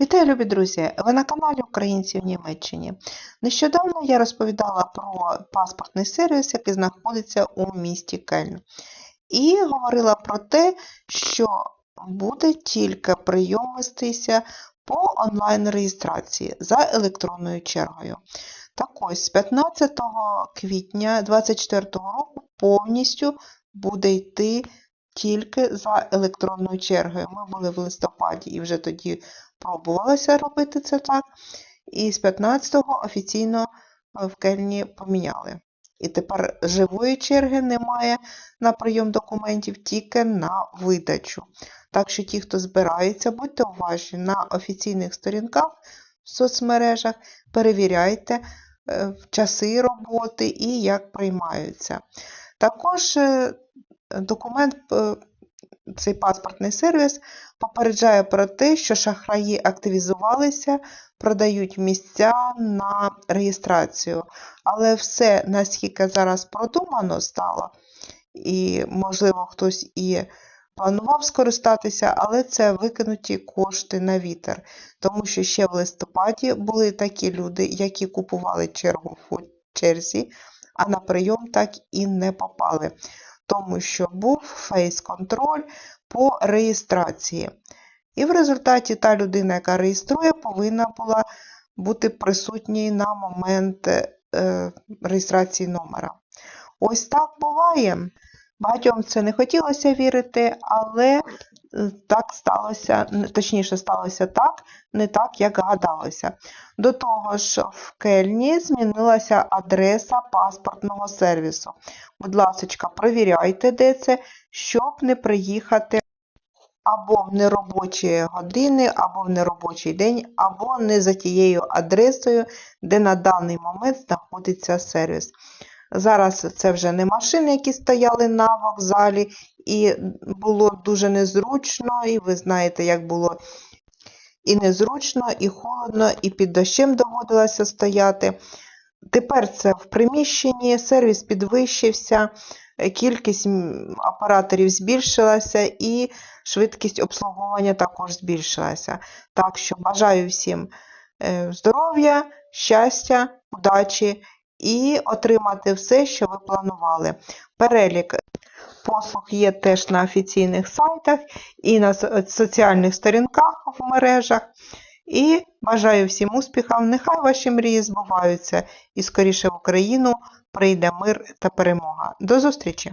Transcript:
Вітаю, любі друзі! Ви на каналі Українці в Німеччині. Нещодавно я розповідала про паспортний сервіс, який знаходиться у місті Кельн. І говорила про те, що буде тільки прийом вестися по онлайн-реєстрації за електронною чергою. Так ось, з 15 квітня 2024 року повністю буде йти тільки за електронною чергою. Ми були в листопаді і вже тоді пробувалося робити це так. І з 15-го офіційно в Кельні поміняли. І тепер живої черги немає на прийом документів, тільки на видачу. Так що ті, хто збирається, будьте уважні на офіційних сторінках в соцмережах, перевіряйте е, часи роботи і як приймаються. Також е, документ, е, цей паспортний сервіс попереджає про те, що шахраї активізувалися, продають місця на реєстрацію. Але все, наскільки зараз продумано стало, і, можливо, хтось і планував скористатися, але це викинуті кошти на вітер. Тому що ще в листопаді були такі люди, які купували чергу в черзі, а на прийом так і не попали. Тому що був фейс-контроль по реєстрації. І в результаті та людина, яка реєструє, повинна була бути присутньою на момент е, реєстрації номера. Ось так буває. Багатьом це не хотілося вірити, але е, так сталося, точніше, сталося так, не так, як гадалося. До того ж, в Кельні змінилася адреса паспортного сервісу. Будь ласка, провіряйте, де це, щоб не приїхати або в неробочі години, або в неробочий день, або не за тією адресою, де на даний момент знаходиться сервіс. Зараз це вже не машини, які стояли на вокзалі, і було дуже незручно, і ви знаєте, як було і незручно, і холодно, і під дощем доводилося стояти. Тепер це в приміщенні, сервіс підвищився, кількість операторів збільшилася і швидкість обслуговування також збільшилася. Так що бажаю всім е, здоров'я, щастя, удачі і отримати все, що ви планували. Перелік послуг є теж на офіційних сайтах і на соціальних сторінках в мережах. І бажаю всім успіхам, нехай ваші мрії збуваються і скоріше в Україну прийде мир та перемога. До зустрічі!